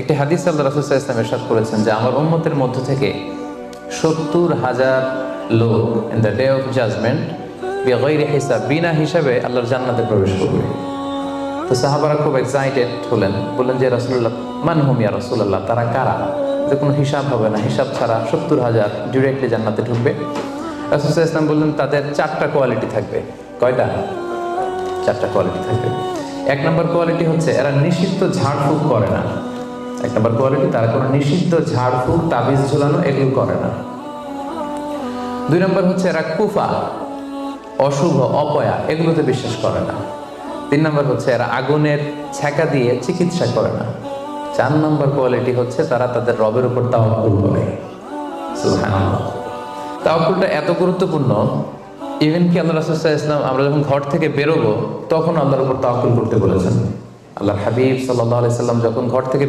একটি হাদিস আল্লাহ রাসুল্লাহ ইসলাম এরশাদ করেছেন যে আমার উম্মতের মধ্য থেকে সত্তর হাজার লোক in the day of judgement হিসাব, বিনা হিসাবে আল্লাহর জান্নাতে প্রবেশ করবে। তো সাহাবারা খুব এক্সাইটেড হলেন, বললেন যে রাসুল্লাহ মান হুমিয়া রসুল্লাহ তারা কারা? যে কোনো হিসাব হবে না, হিসাব ছাড়া সত্তর হাজার ডিরেক্টলি জান্নাতে ঢুকবে। রাসুল্লাহ ইসলাম বললেন, তাদের চারটা কোয়ালিটি থাকবে। কয়টা? চারটা কোয়ালিটি থাকবে। এক নম্বর কোয়ালিটি হচ্ছে, এরা নিষিদ্ধ ঝাড়ফুঁক করে না। এক নম্বর কোয়ালিটি তারা কোনো নিষিদ্ধ, ঝাড়ফুঁক, তাবিজ ঝুলানো, এগুলো করে না। দুই নম্বর হচ্ছে এরা কুফা, অশুভ, অপয়া, এগুলোতে বিশ্বাস করে না। তিন নম্বর হচ্ছে এরা আগুনের ছ্যাঁকা দিয়ে চিকিৎসা করে না। চার নম্বর কোয়ালিটি হচ্ছে তারা তাদের রবের উপর তাওয়াক্কুল করে। তাওয়াক্কুলটা এত গুরুত্বপূর্ণ ইভেন কি আল্লাহ রাসূল ইসলাম আমরা যখন ঘর থেকে বেরোবো, তখন আল্লাহর উপর তাওয়াক্কুল করতে বলেছেন। আল্লাহ হাবিব আলাইহি সাল্লাম যখন ঘর থেকে